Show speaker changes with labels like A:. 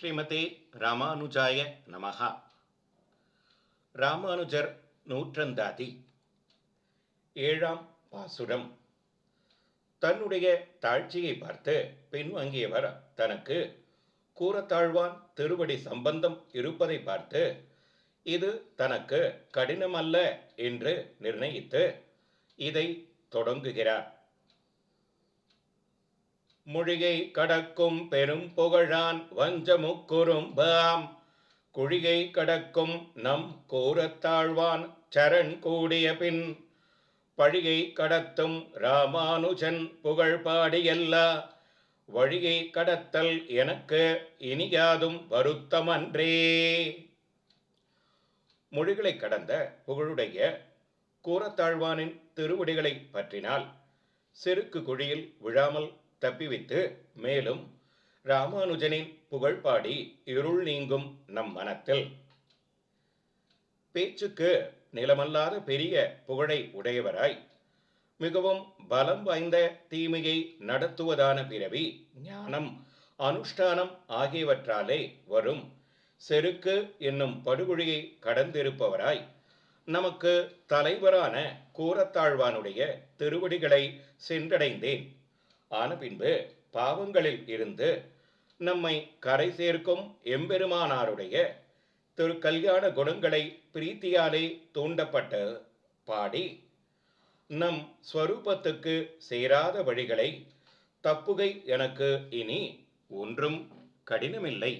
A: ஸ்ரீமதே ராமானுஜாய நமகா ராமானுஜர் நூற்றந்தாதி. ஏழாம் பாசுரம். தன்னுடைய தாழ்ச்சியை பார்த்து பின்வாங்கியவர் தனக்கு கூறத்தாழ்வான் திருவடி சம்பந்தம் இருப்பதை பார்த்து இது தனக்கு கடினமல்ல என்று நிர்ணயித்து இதை தொடங்குகிறார். மொழிகை கடக்கும் பெரும் புகழான் வஞ்சமுக்குறும்பாம். குழிகை கடக்கும் நம் கூறத்தாழ்வான் சரண் கூடிய பின் பழிகை கடத்தும் ராமானுஜன் புகழ் பாடியல்லா. வழியை கடத்தல் எனக்கு இனியாதும் வருத்தமன்றே. மொழிகளை கடந்த புகழுடைய கூறத்தாழ்வானின் திருவடிகளை பற்றினால் செருக்கு குழியில் விழாமல் தப்பிவித்து மேலும் ராமானுஜனின் புகழ் பாடி இருள் நீங்கும் நம் மனத்தில் பேச்சுக்கு நிலமல்லாத பெரிய புகழை உடையவராய் மிகவும் பலம் வாய்ந்த தீமையை நடத்துவதான பிறவி ஞானம் அனுஷ்டானம் ஆகியவற்றாலே வரும் செருக்கு என்னும் படுகொழியை கடந்திருப்பவராய் நமக்கு தலைவரான கூரத்தாழ்வானுடைய திருவடிகளை சென்றடைந்தேன். ஆன பின்பு பாவங்களில் இருந்து நம்மை கரை சேர்க்கும் எம்பெருமானாருடைய திரு கல்யாண குணங்களை பிரீத்தியாலே தூண்டப்பட்டு பாடி நம் ஸ்வரூபத்துக்கு சேராத வழிகளை தப்புகை எனக்கு இனி ஒன்றும் கடினமில்லை.